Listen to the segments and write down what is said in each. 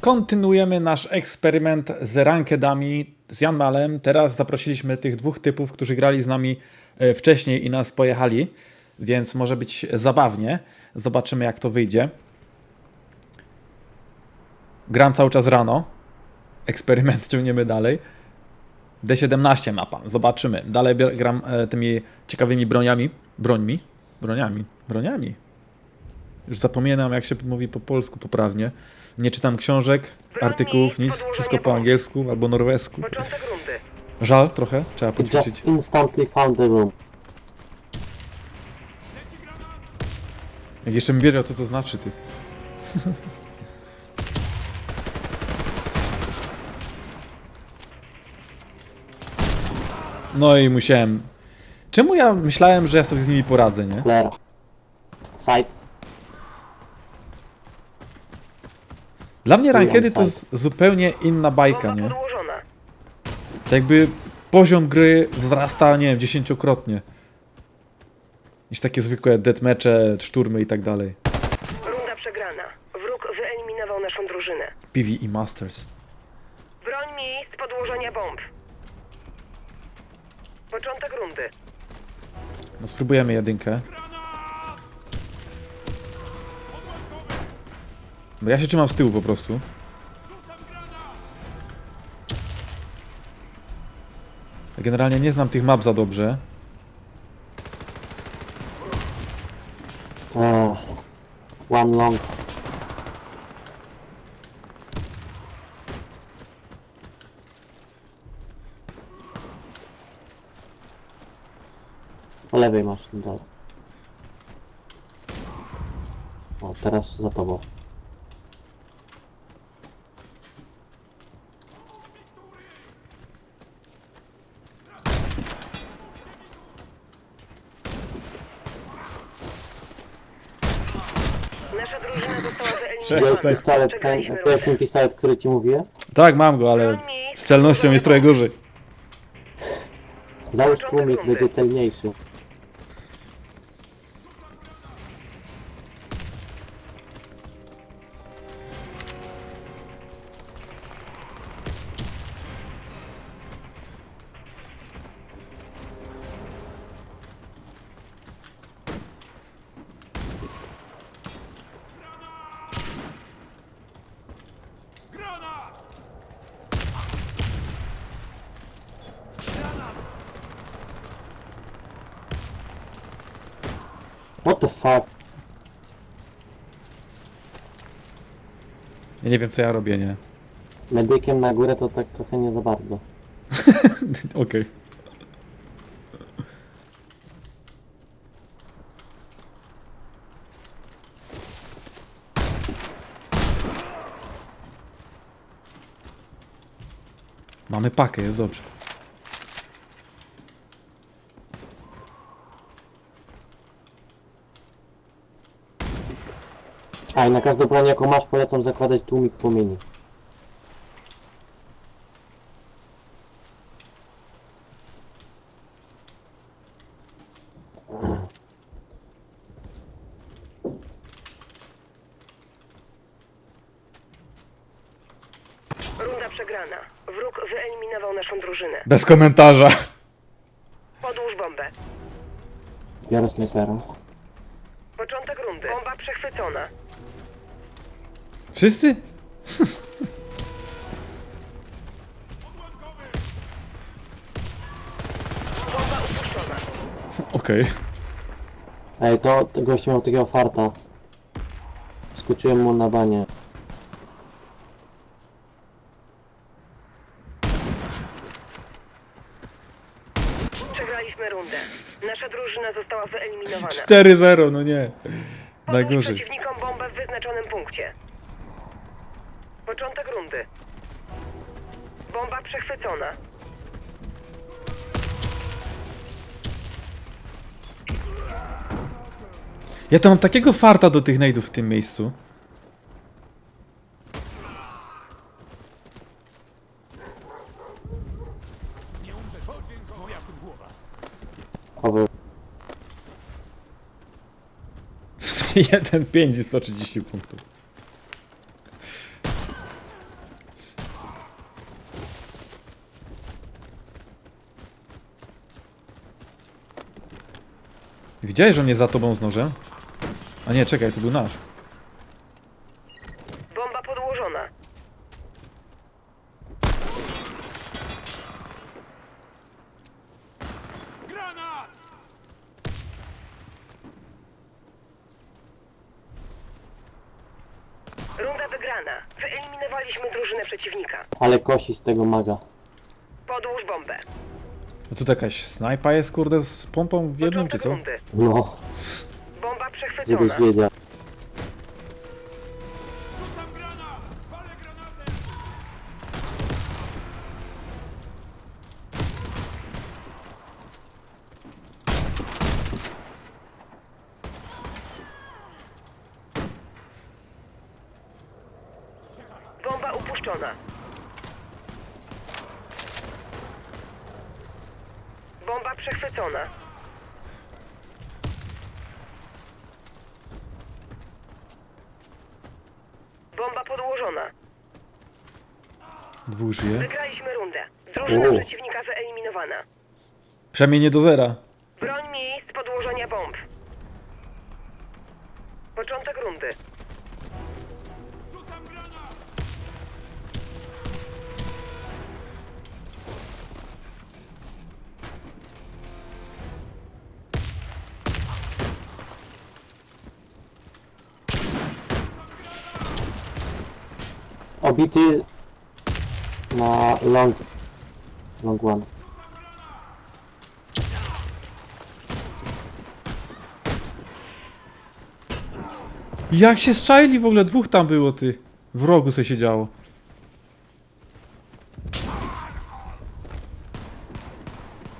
Kontynuujemy nasz eksperyment z rankedami z Janmalem. Teraz zaprosiliśmy tych dwóch typów, którzy grali z nami e, wcześniej i nas pojechali, więc może być zabawnie. Zobaczymy, jak to wyjdzie. Gram cały czas rano. Eksperyment ciągniemy dalej. D17 mapa. Zobaczymy. Dalej gram e, tymi ciekawymi broniami. Brońmi? Broniami. Broniami. Już zapominam, jak się mówi po polsku poprawnie. Nie czytam książek, artykułów, nic. Wszystko po angielsku albo norwesku. Żal trochę, trzeba poćwiczyć. just instantly found the room. Jak jeszcze bym wiedział, co to znaczy, ty. No i musiałem... Czemu ja myślałem, że ja sobie z nimi poradzę, nie? Side. Dla mnie rankedy to jest zupełnie inna bajka, nie? Tak jakby poziom gry wzrasta, nie wiem, dziesięciokrotnie. Niż takie zwykłe deathmatche, szturmy i tak dalej. Runda przegrana. Wróg wyeliminował naszą drużynę. PvE Masters. Broń miejsc podłożenia bomb. Początek rundy. No spróbujemy jedynkę. Bo ja się trzymam z tyłu po prostu. Generalnie nie znam tych map za dobrze. Uh, one long. Po lewej masz dole. O, teraz za tobą. Nasza drużyna została Cześć, Wziąłeś cześć. pistolet, ten, Przegraliśmy to jest rundę. ten pistolet, który ci mówiłem? Tak, mam go, ale z celnością jest trochę gorzej. Załóż tłumik, będzie celniejszy. What the fuck? Ja nie wiem, co ja robię, nie? Medykiem na górę to tak trochę nie za bardzo. Okej. Mamy pakę, jest dobrze. A i na każdą broń jaką masz polecam zakładać tłumik płomieni. Runda przegrana. Wróg wyeliminował naszą drużynę. Bez komentarza. Podłóż bombę. Biorę snajpera. Początek rundy. Bomba przechwycona. Wszyscy? Okej. Ej, to, gościu miał takiego farta. Skoczyłem mu na banie. Przegraliśmy rundę. Nasza drużyna została wyeliminowana. 4-0, no nie. Najgorzej. przeciwnikom bombę w wyznaczonym punkcie. Początek rundy. Bomba przechwycona. Ja tam mam takiego farta do tych najdów w tym miejscu. Cover. 1-5 i 130 punktów. Widziałeś, że jest za tobą z nożem? A nie, czekaj, to był nasz. Bomba podłożona. Runda wygrana. Wyeliminowaliśmy drużynę przeciwnika. Ale kosi z tego maga. Co to jakaś snajpa jest, kurde, z pompą w jednym, czy Początek co? rundy. No, Bomba przechwycona. żebyś wiedział. Bomba upuszczona. Bomba przechwycona. Bomba podłożona. Dwóch żyje. Wygraliśmy rundę. Drużyna O. przeciwnika wyeliminowana. Przynajmniej nie do zera. Broń miejsc podłożenia bomb. Początek rundy. Obity na long, long one. Jak się strzeli w ogóle? Dwóch tam było, ty. W rogu sobie siedziało.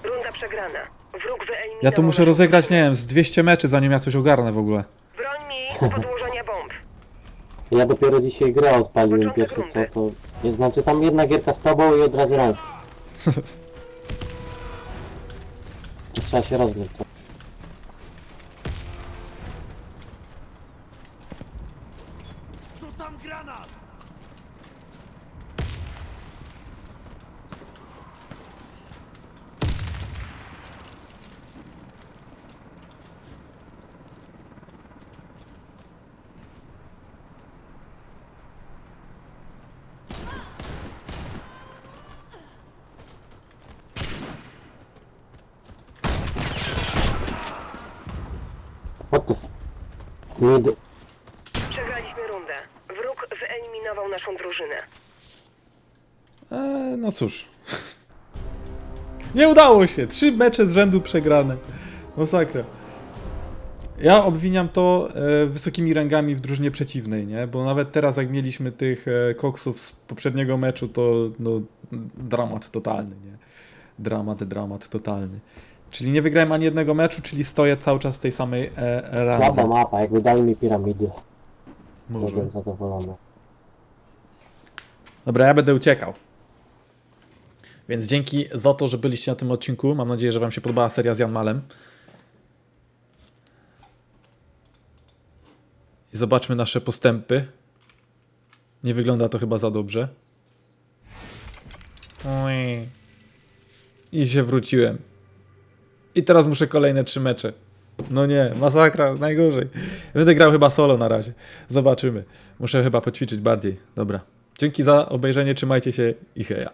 Runda przegrana. Wróg wyeliminowany. Ja to muszę rozegrać, nie wiem, z 200 meczy, zanim ja coś ogarnę w ogóle. Broń bomb. Ja dopiero dzisiaj grę odpaliłem pierwsze co to... nie, Znaczy tam jedna gierka z tobą i od razu rank. To trzeba się rozgrzeć. To. What the f... Mid... Przegraliśmy rundę. Wróg wyeliminował naszą drużynę. Eee, no cóż. Nie udało się! Trzy mecze z rzędu przegrane. Masakra. Ja obwiniam to e, wysokimi rangami w drużynie przeciwnej, nie? Bo nawet teraz, jak mieliśmy tych e, koksów z poprzedniego meczu, to no, dramat totalny, nie? Dramat, dramat totalny. Czyli nie wygrałem ani jednego meczu, czyli stoję cały czas w tej samej e, Słaba randze. mapa, jakby dali mi piramidy. Może. Byłbym zadowolony. Dobra, ja będę uciekał. Więc dzięki za to, że byliście na tym odcinku. Mam nadzieję, że Wam się podobała seria z Jan Malem. I zobaczmy nasze postępy. Nie wygląda to chyba za dobrze. Oj. I się wróciłem. I teraz muszę kolejne trzy mecze. No nie, masakra, najgorzej. Będę grał chyba solo na razie. Zobaczymy. Muszę chyba poćwiczyć bardziej. Dobra. Dzięki za obejrzenie, trzymajcie się i heja.